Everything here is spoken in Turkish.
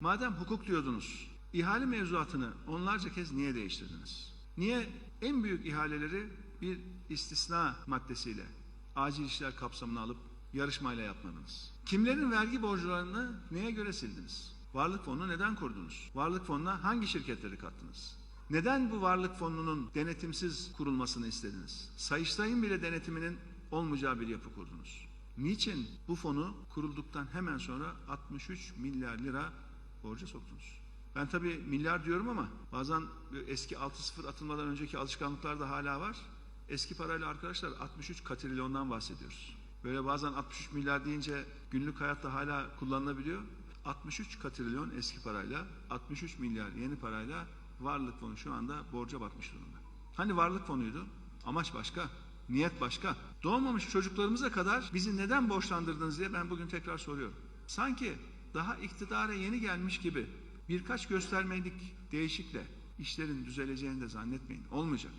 Madem hukuk diyordunuz, ihale mevzuatını onlarca kez niye değiştirdiniz? Niye en büyük ihaleleri bir istisna maddesiyle acil işler kapsamına alıp yarışmayla yapmadınız? Kimlerin vergi borçlarını neye göre sildiniz? Varlık fonunu neden kurdunuz? Varlık fonuna hangi şirketleri kattınız? Neden bu varlık fonunun denetimsiz kurulmasını istediniz? Sayıştay'ın bile denetiminin olmayacağı bir yapı kurdunuz. Niçin bu fonu kurulduktan hemen sonra 63 milyar lira borca soktunuz? Ben tabii milyar diyorum ama bazen eski 6-0 atılmadan önceki alışkanlıklar da hala var. Eski parayla arkadaşlar 63 katrilyondan bahsediyoruz. Böyle bazen 63 milyar deyince günlük hayatta hala kullanılabiliyor. 63 katrilyon eski parayla, 63 milyar yeni parayla varlık fonu şu anda borca batmış durumda. Hani varlık fonuydu? Amaç başka, niyet başka. Doğmamış çocuklarımıza kadar bizi neden borçlandırdınız diye ben bugün tekrar soruyorum. Sanki daha iktidara yeni gelmiş gibi birkaç göstermelik değişikle işlerin düzeleceğini de zannetmeyin. Olmayacak.